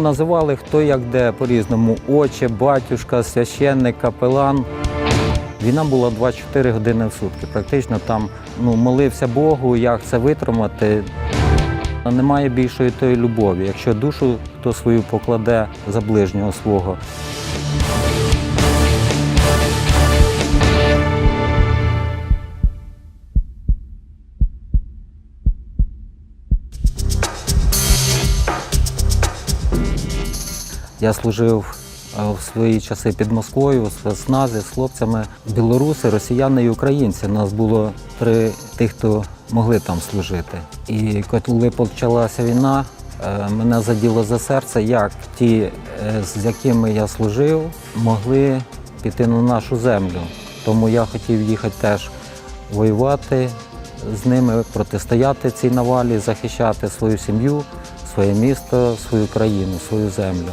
називали хто як де по-різному. Отче, батюшка, священник, капелан. Війна була 24 години в сутки. Практично там ну, молився Богу, як це витримати. Немає більшої тої любові. Якщо душу хто свою покладе за ближнього свого. Я служив е, в свої часи під Москвою, в спецназі з хлопцями. Білоруси, росіяни і українці. Нас було три тих, хто могли там служити. І коли почалася війна, е, мене заділо за серце, як ті, е, з якими я служив, могли піти на нашу землю. Тому я хотів їхати теж воювати з ними, протистояти цій навалі, захищати свою сім'ю, своє місто, свою країну, свою землю.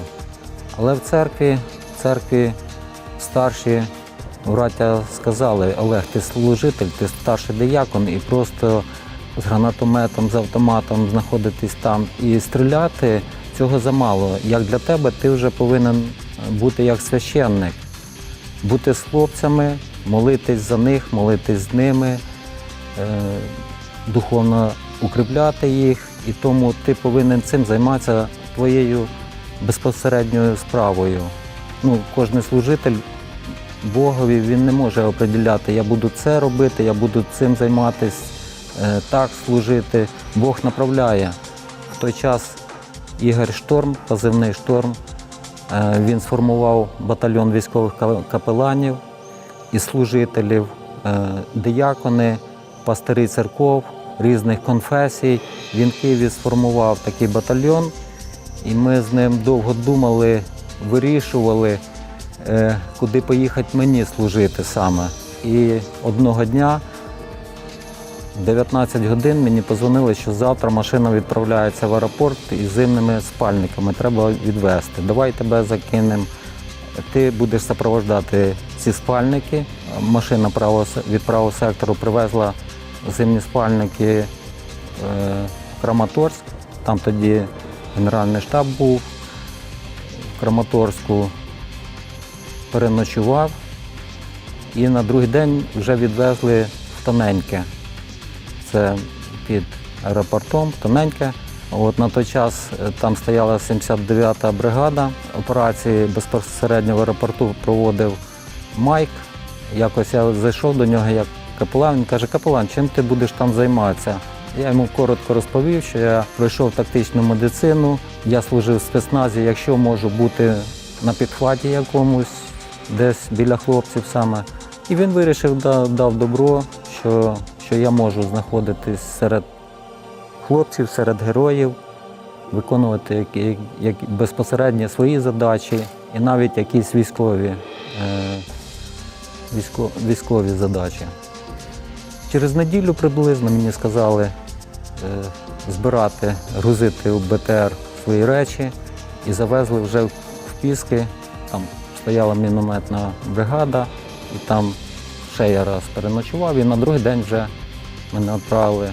Але в церкві, в церкві старші браття сказали, Олег, ти служитель, ти старший диякон, і просто з гранатометом, з автоматом знаходитись там. І стріляти цього замало. Як для тебе, ти вже повинен бути як священник, бути з хлопцями, молитись за них, молитись з ними, е, духовно укріпляти їх, і тому ти повинен цим займатися твоєю безпосередньою справою. Ну, кожен служитель Богові він не може определяти, я буду це робити, я буду цим займатися, е, так служити. Бог направляє. В той час Ігор Шторм, позивний шторм, е, він сформував батальйон військових капеланів і служителів, е, диякони, пастирі церков різних конфесій. Він в Києві сформував такий батальйон. І ми з ним довго думали, вирішували, е, куди поїхати мені служити саме. І одного дня, 19 годин, мені позвонили, що завтра машина відправляється в аеропорт із зимними спальниками. Треба відвезти. Давай тебе закинемо. Ти будеш супроводжувати ці спальники. Машина від правого сектору привезла зимні спальники е, в Краматорськ. Там тоді Генеральний штаб був в Краматорську, переночував і на другий день вже відвезли в Тоненьке. Це під аеропортом Тоненьке. От на той час е, там стояла 79-та бригада. Операції безпосередньо в аеропорту проводив Майк. Якось я зайшов до нього як капелан. Він каже, капелан, чим ти будеш там займатися? Я йому коротко розповів, що я пройшов тактичну медицину, я служив в спецназі, якщо можу бути на підхваті якомусь, десь біля хлопців саме. І він вирішив, да- дав добро, що, що я можу знаходитись серед хлопців, серед героїв, виконувати які, які, безпосередньо свої задачі і навіть якісь військові, е, військо, військові задачі. Через неділю приблизно мені сказали збирати, грузити у БТР свої речі і завезли вже в Піски. Там стояла мінометна бригада, і там ще я раз переночував, і на другий день вже мене відправили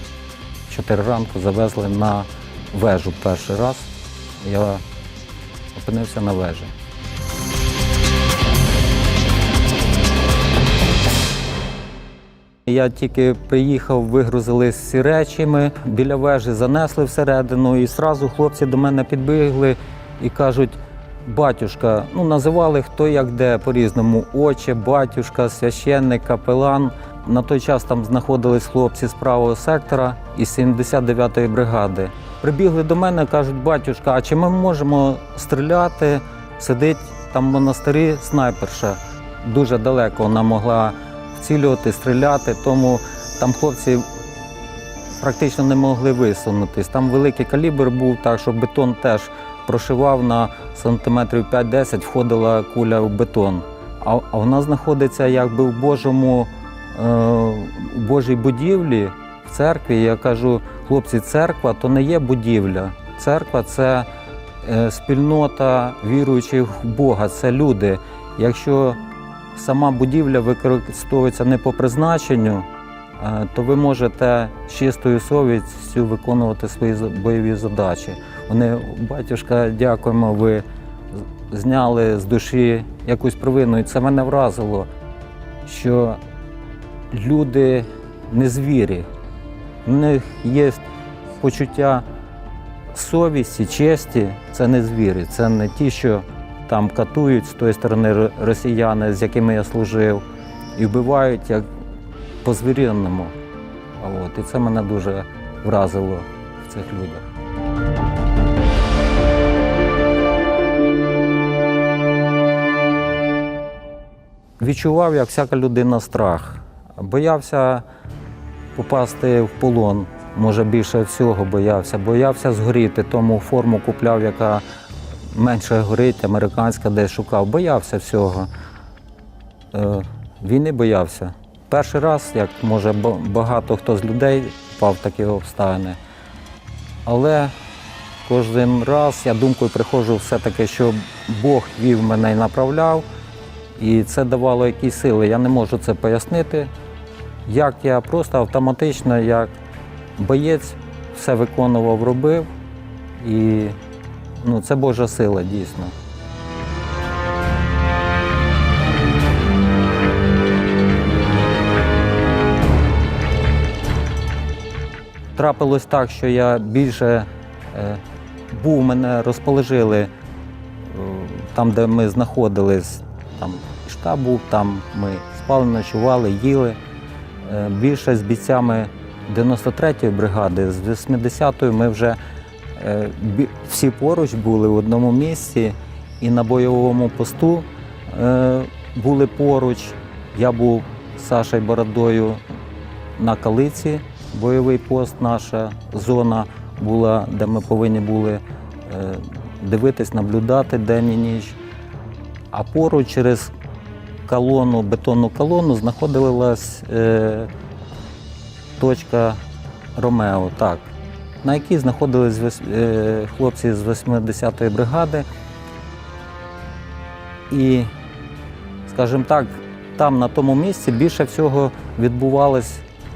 в 4 ранку, завезли на вежу перший раз. Я опинився на вежі. Я тільки приїхав, вигрузили всі речі ми біля вежі, занесли всередину, і одразу хлопці до мене підбігли і кажуть: батюшка, ну називали хто як де по-різному, отче, батюшка, священник, капелан. На той час там знаходились хлопці з правого сектора із 79-ї бригади. Прибігли до мене, кажуть, батюшка, а чи ми можемо стріляти? Сидить там в монастирі снайперша. Дуже далеко вона могла вцілювати, стріляти, тому там хлопці практично не могли висунутись. Там великий калібр був, так що бетон теж прошивав на сантиметрів 5-10, входила куля в бетон. А, а вона знаходиться якби в Божому, е, в Божій будівлі, в церкві. Я кажу, хлопці, церква то не є будівля. Церква це е, спільнота віруючих в Бога, це люди. Якщо сама будівля використовується не по призначенню, е, то ви можете з чистою совістю виконувати свої бойові задачі. Вони, батюшка, дякуємо, ви зняли з душі якусь провину. І це мене вразило, що люди не звірі. В них є почуття совісті, честі. Це не звірі, це не ті, що там катують з тої сторони росіяни, з якими я служив, і вбивають як по-звіринному. От, і це мене дуже вразило в цих людях. Відчував, як всяка людина, страх. Боявся попасти в полон, може більше всього боявся. Боявся згоріти, тому форму купляв, яка менше горить, американська десь шукав. Боявся всього. Е, війни боявся. Перший раз, як може багато хто з людей впав в такі обставини. Але кожен раз я думкою приходжу все-таки, що Бог вів мене і направляв, і це давало якісь сили. Я не можу це пояснити. Як я просто автоматично, як боєць, все виконував, робив. І ну, це Божа сила дійсно. Трапилось так, що я більше е, був, мене розположили е, там, де ми знаходились, там штаб був, там ми спали, ночували, їли. Е, Більше з бійцями 93-ї бригади, з 80-ї ми вже всі поруч були в одному місці і на бойовому посту е, були поруч. Я був з Сашею Бородою на Калиці, бойовий пост, наша зона була, де ми повинні були е, дивитись, наблюдати день і ніч. А поруч через колону, бетонну колону знаходилась е, точка Ромео, так, на якій знаходились е, хлопці з 80-ї бригади. І, скажімо так, там на тому місці більше всього відбувалось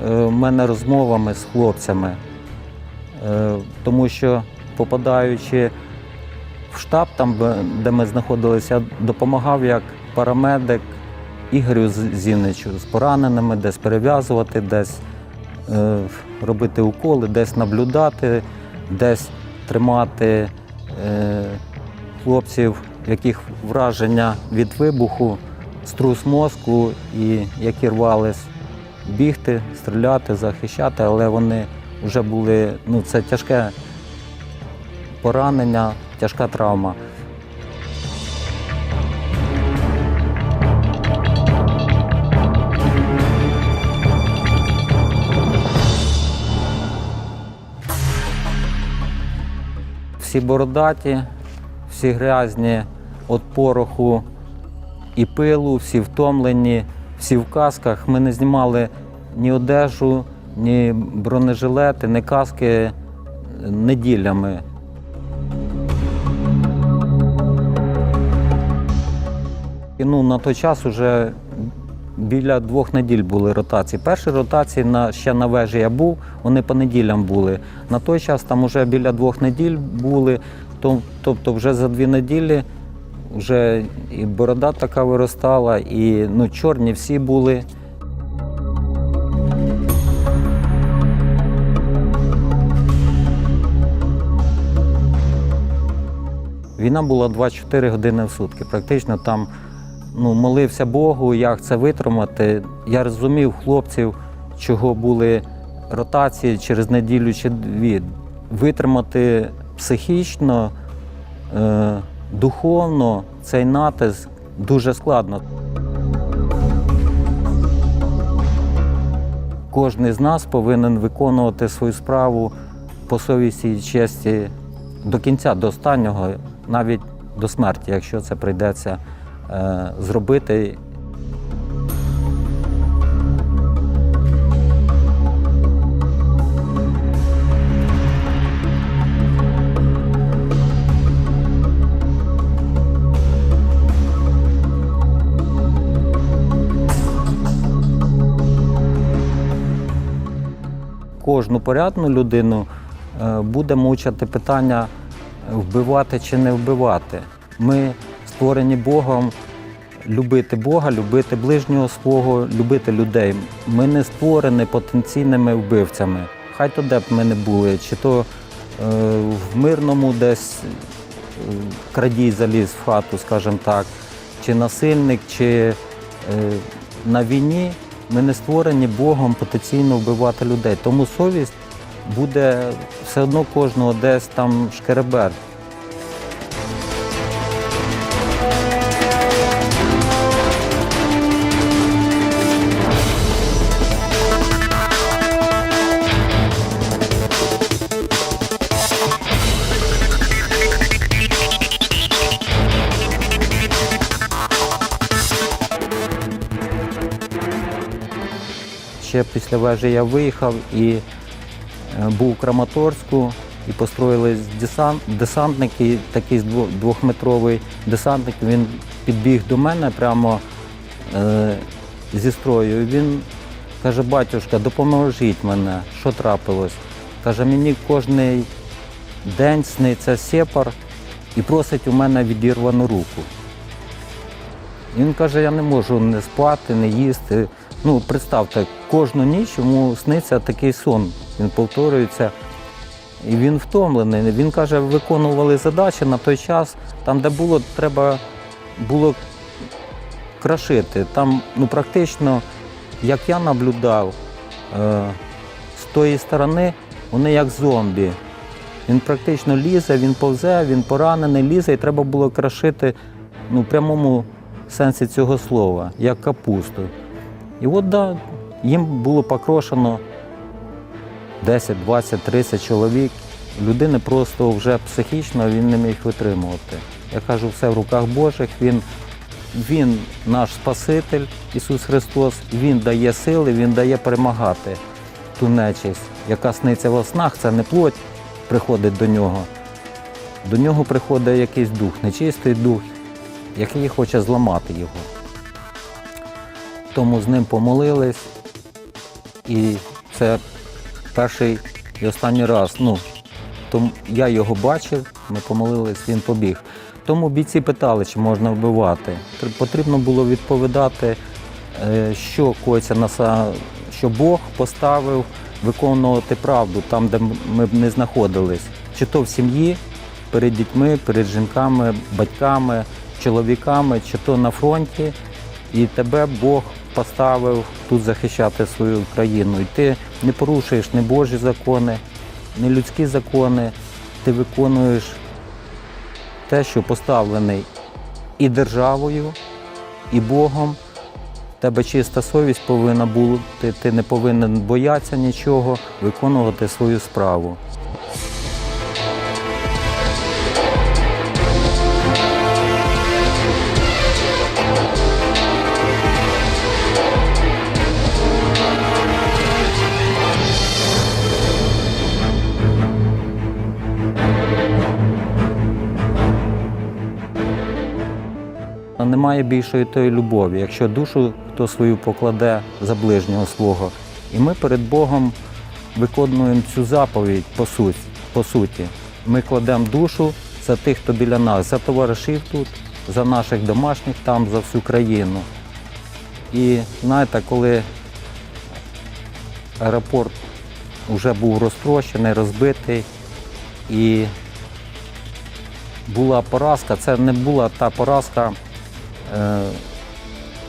е, в мене розмовами з хлопцями. Е, Тому що попадаючи в штаб, там, де- ми знаходилися, я допомагав як парамедик Ігорю Зіничу з пораненими, десь перев'язувати, десь робити уколи, десь наблюдати, десь тримати е, хлопців, яких враження від вибуху, струс мозку, і які рвались бігти, стріляти, захищати, але вони вже були, ну це тяжке поранення, тяжка травма. Всі бородаті, всі грязні від пороху і пилу, всі втомлені, всі в касках. Ми не знімали ні одежу, ні бронежилети, ні каски неділями. Ну, на той час вже біля двох неділь були ротації. Перші ротації на, ще на вежі я був, вони по неділям були. На той час там вже біля двох неділь були, то- тобто вже за дві неділі вже і борода така виростала, і ну, чорні всі були. Війна була 24 години в сутки. Практично там ну, молився Богу, як це витримати. Я розумів хлопців, чого були ротації через неділю чи дві. Витримати психічно, е, духовно цей натиск дуже складно. Кожен з нас повинен виконувати свою справу по совісті і честі до кінця, до останнього, навіть до смерті, якщо це прийдеться зробити. Кожну порядну людину е, буде мучити питання вбивати чи не вбивати. Ми створені Богом любити Бога, любити ближнього свого, любити людей. Ми не створені потенційними вбивцями. Хай то де б ми не були, чи то е, в мирному десь е, крадій заліз в хату, скажімо так, чи насильник, чи е, на війні. Ми не створені Богом потенційно вбивати людей. Тому совість буде все одно кожного десь там шкеребер. Ще після вежі я виїхав і е, був у Краматорську, і построїлись десант, десантники, такий двохметровий десантник. Він підбіг до мене прямо е, зі строю. Він каже, батюшка, допоможіть мене, що трапилось. Каже, мені кожен день сниться сепар і просить у мене відірвану руку. Він каже, я не можу не спати, не їсти. Ну, представте, кожну ніч йому сниться такий сон. Він повторюється. І він втомлений. Він каже, виконували задачі на той час, там, де було, треба було крашити. Там ну, практично, як я наблюдав, е, з тої сторони вони як зомбі. Він практично лізе, він повзе, він поранений, лізе, і треба було крашити ну, в прямому сенсі цього слова, як капусту. І от да, їм було покрошено 10, 20, 30 чоловік. Людини просто вже психічно він не міг витримувати. Я кажу, все в руках Божих. Він, він наш Спаситель, Ісус Христос, Він дає сили, Він дає перемагати ту нечисть, яка сниться во снах, це не плоть приходить до нього. До нього приходить якийсь дух, нечистий дух, який хоче зламати його. Тому з ним помолились, і це перший і останній раз. Ну, тому я його бачив, ми помолились, він побіг. Тому бійці питали, чи можна вбивати. Потрібно було відповідати, е, що коїться на що Бог поставив виконувати правду там, де ми б не знаходились. Чи то в сім'ї, перед дітьми, перед жінками, батьками, чоловіками, чи то на фронті. І тебе Бог поставив тут захищати свою країну. І ти не порушуєш ні Божі закони, ні людські закони. Ти виконуєш те, що поставлений і державою, і Богом. Тебе чиста совість повинна бути, ти не повинен боятися нічого, виконувати свою справу. Немає більшої тої любові, якщо душу хто свою покладе за ближнього свого. І ми перед Богом виконуємо цю заповідь по суті. Ми кладемо душу за тих, хто біля нас, за товаришів тут, за наших домашніх там, за всю країну. І знаєте, коли аеропорт вже був розтрощений, розбитий, і була поразка, це не була та поразка,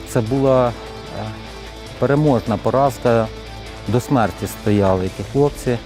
це була е, переможна поразка. До смерті стояли ті хлопці.